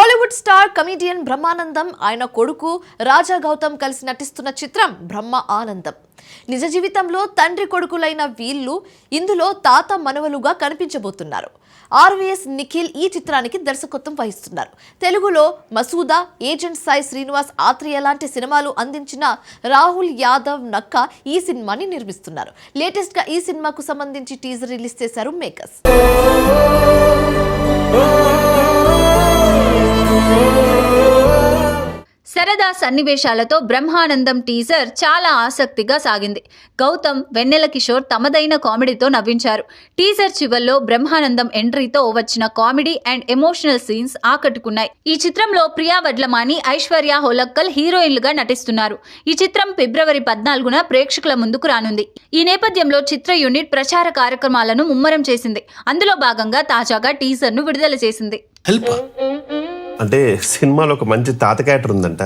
Tollywood star comedian Brahmanandam ఆయన కొడుకు రాజా గౌతమ్ కలిసి నటిస్తున్న చిత్రం బ్రహ్మ ఆనందం. నిజ జీవితంలో తండ్రి కొడుకులైన వీళ్ళు ఇందులో తాత మనవలుగా కనిపించబోతున్నారు. ఆర్వీఎస్ నిఖిల్ ఈ చిత్రానికి దర్శకత్వం వహిస్తున్నారు. తెలుగులో మసూదా ఏజెంట్ సాయి శ్రీనివాస్ ఆత్రేయ లాంటి సినిమాలు అందించిన రాహుల్ యాదవ్ నక్క ఈ సినిమాని నిర్మిస్తున్నారు. లేటెస్ట్గా ఈ సినిమాకు సంబంధించి టీజర్ రిలీజ్ చేశారు మేకర్స్. సరదా సన్నివేశాలతో బ్రహ్మానందం టీజర్ చాలా ఆసక్తిగా సాగింది. గౌతమ్ వెన్నెల కిషోర్ తమదైన కామెడీతో నవ్వించారు. టీజర్ చివర్లో బ్రహ్మానందం ఎంట్రీతో వచ్చిన కామెడీ అండ్ ఎమోషనల్ సీన్స్ ఆకట్టుకున్నాయి. ఈ చిత్రంలో ప్రియా వడ్లమాని ఐశ్వర్య హోలక్కల్ హీరోయిన్లుగా నటిస్తున్నారు. ఈ చిత్రం ఫిబ్రవరి పద్నాలుగున ప్రేక్షకుల ముందుకు రానుంది. ఈ నేపథ్యంలో చిత్ర యూనిట్ ప్రచార కార్యక్రమాలను ముమ్మరం చేసింది. అందులో భాగంగా తాజాగా టీజర్ను విడుదల చేసింది. హెల్ప్. అంటే సినిమాలో ఒక మంచి తాత క్యారెక్టర్ ఉందంట.